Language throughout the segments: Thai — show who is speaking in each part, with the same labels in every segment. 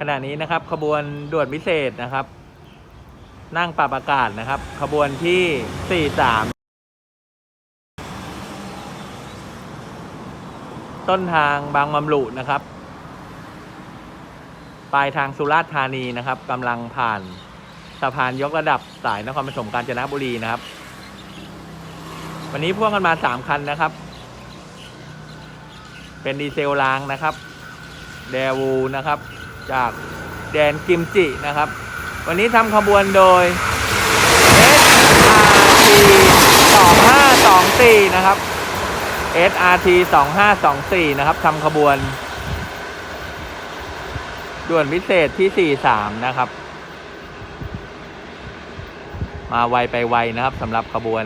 Speaker 1: ขณะนี้นะครับขบวนด่วนพิเศษนะครับ นั่งปรับอากาศนะครับ ขบวนที่ 43 ต้นทางบางมำรุนะครับ ปลายทางสุราษฎร์ธานีนะครับกำลังผ่านสะพานยกระดับสายนครปฐมกาญจนบุรีนะครับ วันนี้พ่วงกันมา 3 คันนะครับ เป็นดีเซลรางนะครับ เดวูนะครับ จากแดนกิมจินะครับ วันนี้ทำขบวนโดย SRT 2524นะครับ SRT 2524นะครับทำขบวน ด่วนพิเศษที่ 43 นะครับ มาไวไปไวนะครับสำหรับขบวน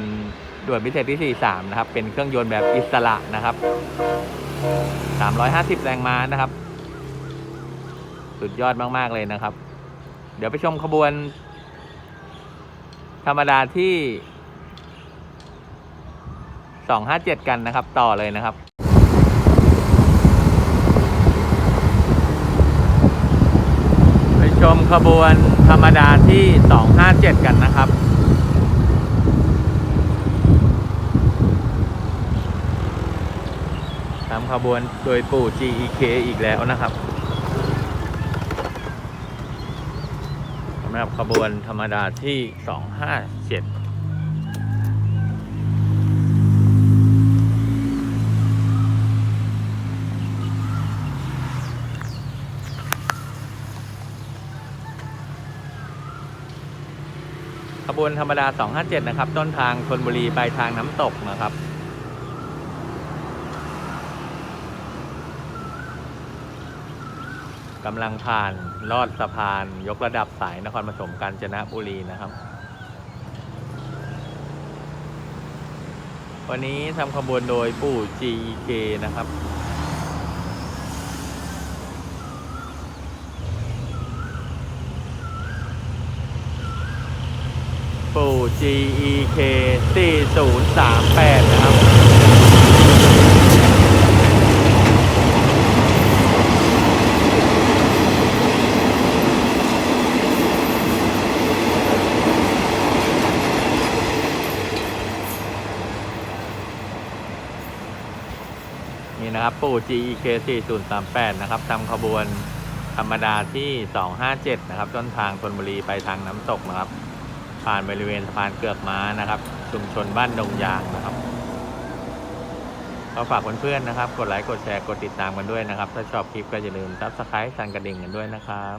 Speaker 1: ด่วนพิเศษที่ 43 นะครับ เป็นเครื่องยนต์แบบอิสระนะครับ 350 แรงม้านะครับ สุดยอดมาก ๆ เลยนะครับ เดี๋ยวไปชมขบวน ธรรมดาที่ 257 กันนะครับ ต่อเลยนะครับไปชมขบวนธรรมดาที่ 257 กันนะครับตามขบวนโดยปู่ GEK อีกแล้วนะครับำหรับขบวนธรรมดาที่ 257ขบวนธรรมดา 257 นะครับ ต้นทางชนบุรี ปลายทางน้ำตกนะครับ กำลังผ่านลอดสะพาน ยกระดับสายนครปฐมกาญจนบุรีนะครับ วันนี้ทำขบวนโดยปู่ GK นะครับ ปู่ GEK 4038 นะครับ นี่นะครับปู่ GEK 4038 นะครับทำขบวนธรรมดาที่ 257 นะครับ ต้นทางธนบุรีไปทางน้ำตกนะครับ ผ่านบริเวณสะพานเกือกม้านะครับ ชุมชนบ้านดงยางนะครับก็ฝากเพื่อนๆนะครับ กดไลค์ กดแชร์ กดติดตามกันด้วยนะครับ ถ้าชอบคลิปก็อย่าลืมซับสไครต์สั่นกระดิ่งกันด้วยนะครับ